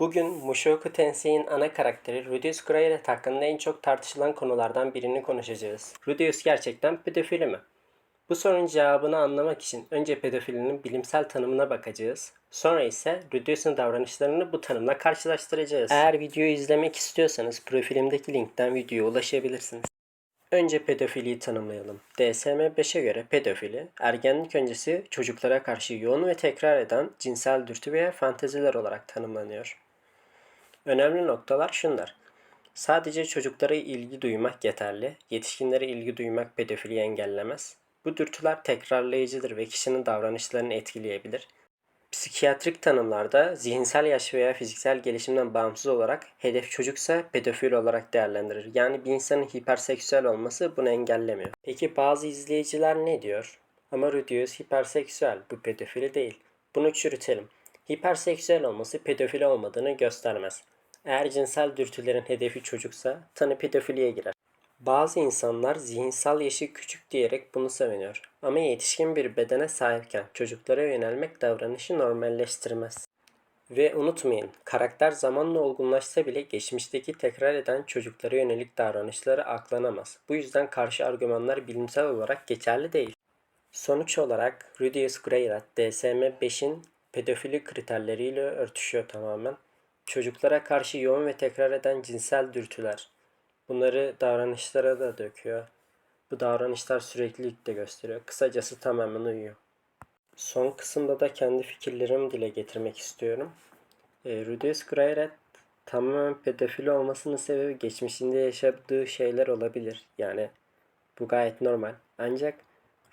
Bugün Mushoku Tensei'nin ana karakteri Rudeus Greyret hakkında en çok tartışılan konulardan birini konuşacağız. Rudeus gerçekten pedofili mi? Bu sorunun cevabını anlamak için önce pedofilinin bilimsel tanımına bakacağız. Sonra ise Rudeus'un davranışlarını bu tanımla karşılaştıracağız. Eğer videoyu izlemek istiyorsanız profilimdeki linkten videoya ulaşabilirsiniz. Önce pedofiliyi tanımlayalım. DSM-5'e göre pedofili, ergenlik öncesi çocuklara karşı yoğun ve tekrar eden cinsel dürtü veya fanteziler olarak tanımlanıyor. Önemli noktalar şunlar. Sadece çocuklara ilgi duymak yeterli, yetişkinlere ilgi duymak pedofiliyi engellemez. Bu dürtüler tekrarlayıcıdır ve kişinin davranışlarını etkileyebilir. Psikiyatrik tanımlarda zihinsel yaş veya fiziksel gelişimden bağımsız olarak hedef çocuksa pedofil olarak değerlendirir. Yani bir insanın hiperseksüel olması bunu engellemiyor. Peki bazı izleyiciler ne diyor? Ama Rudius hiperseksüel, bu pedofili değil. Bunu çürütelim. Hiperseksüel olması pedofili olmadığını göstermez. Eğer cinsel dürtülerin hedefi çocuksa tanı pedofiliye girer. Bazı insanlar zihinsel yaşı küçük diyerek bunu savunuyor. Ama yetişkin bir bedene sahipken çocuklara yönelmek davranışı normalleştirmez. Ve unutmayın, karakter zamanla olgunlaşsa bile geçmişteki tekrar eden çocuklara yönelik davranışları aklanamaz. Bu yüzden karşı argümanlar bilimsel olarak geçerli değil. Sonuç olarak Rudius Greyrat DSM-5'in pedofili kriterleriyle örtüşüyor tamamen. Çocuklara karşı yoğun ve tekrar eden cinsel dürtüler. Bunları davranışlara da döküyor. Bu davranışlar süreklilik de gösteriyor. Kısacası tamamen uyuyor. Son kısımda da kendi fikirlerimi dile getirmek istiyorum. E, Rudius Greyrat tamamen pedofili olmasının sebebi geçmişinde yaşadığı şeyler olabilir. Yani bu gayet normal. Ancak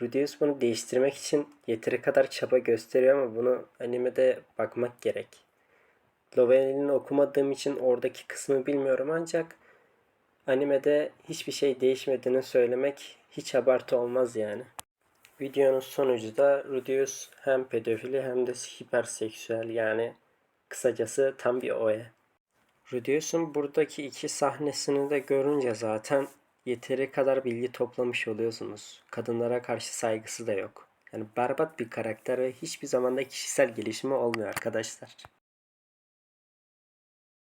Rudius bunu değiştirmek için yeteri kadar çaba gösteriyor ama bunu animede bakmak gerek. Novelini okumadığım için oradaki kısmı bilmiyorum ancak animede hiçbir şey değişmediğini söylemek hiç abartı olmaz yani. Videonun sonucu da Rudius hem pedofili hem de hiperseksüel yani kısacası tam bir oya. Rudius'un buradaki iki sahnesini de görünce zaten yeteri kadar bilgi toplamış oluyorsunuz. Kadınlara karşı saygısı da yok. Yani berbat bir karakter ve hiçbir zamanda kişisel gelişimi olmuyor arkadaşlar.